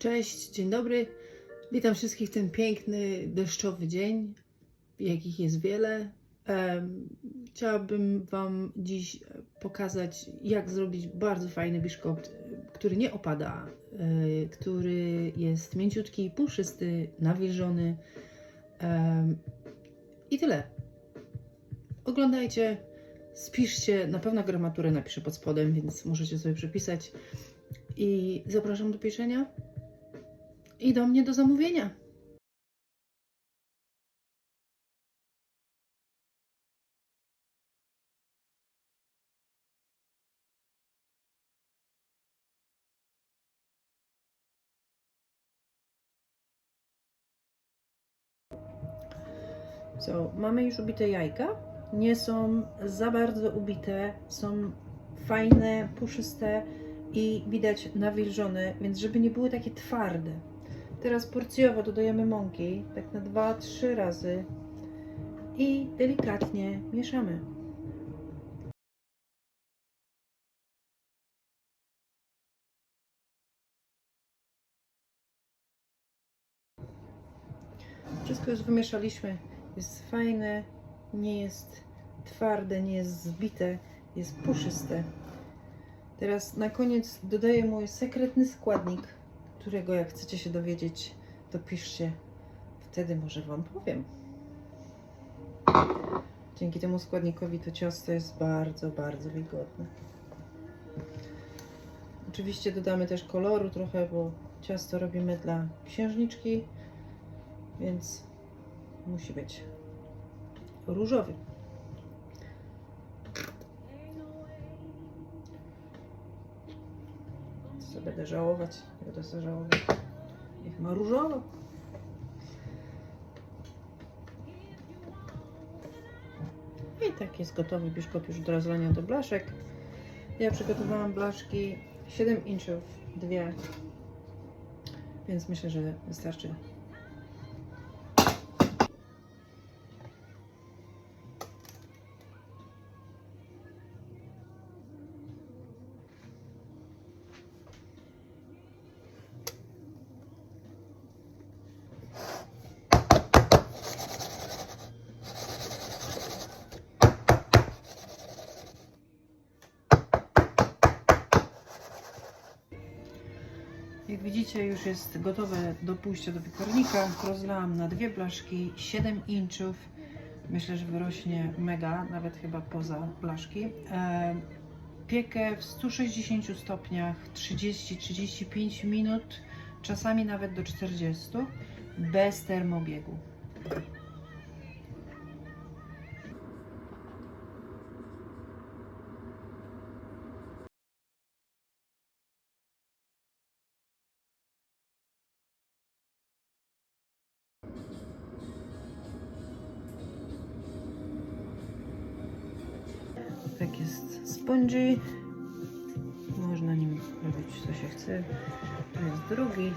Cześć, dzień dobry. Witam wszystkich w ten piękny, deszczowy dzień, jakich jest wiele. Chciałabym Wam dziś pokazać, jak zrobić bardzo fajny biszkopt, który nie opada, e, który jest mięciutki, puszysty, nawilżony. I tyle. Oglądajcie, spiszcie, na pewno gramaturę napiszę pod spodem, więc możecie sobie przepisać. I zapraszam do pieczenia i do mnie do zamówienia. So, mamy już ubite jajka. Nie są za bardzo ubite, są fajne, puszyste i widać nawilżone, więc żeby nie były takie twarde. Teraz porcjowo dodajemy mąki, tak na 2-3 razy i delikatnie mieszamy. Wszystko już wymieszaliśmy. Jest fajne, nie jest twarde, nie jest zbite, jest puszyste. Teraz na koniec dodaję mój sekretny składnik, którego jak chcecie się dowiedzieć, to piszcie. Wtedy może Wam powiem. Dzięki temu składnikowi to ciasto jest bardzo, bardzo wilgotne. Oczywiście dodamy też koloru trochę, bo ciasto robimy dla księżniczki, więc musi być różowy. Co będę żałować? Będę sobie żałować. Niech ma różowo. I tak jest gotowy biszkop już do rozlania do blaszek. Ja przygotowałam blaszki 7 inczów, dwie, więc myślę, że wystarczy. Jak widzicie, już jest gotowe do pójścia do piekarnika. Rozlałam na dwie blaszki, 7 inczów. Myślę, że wyrośnie mega, nawet chyba poza blaszki. E, piekę w 160 stopniach 30-35 minut, czasami nawet do 40, bez termobiegu. Tak jest spongy. Można nim robić co się chce. Tu jest drugi.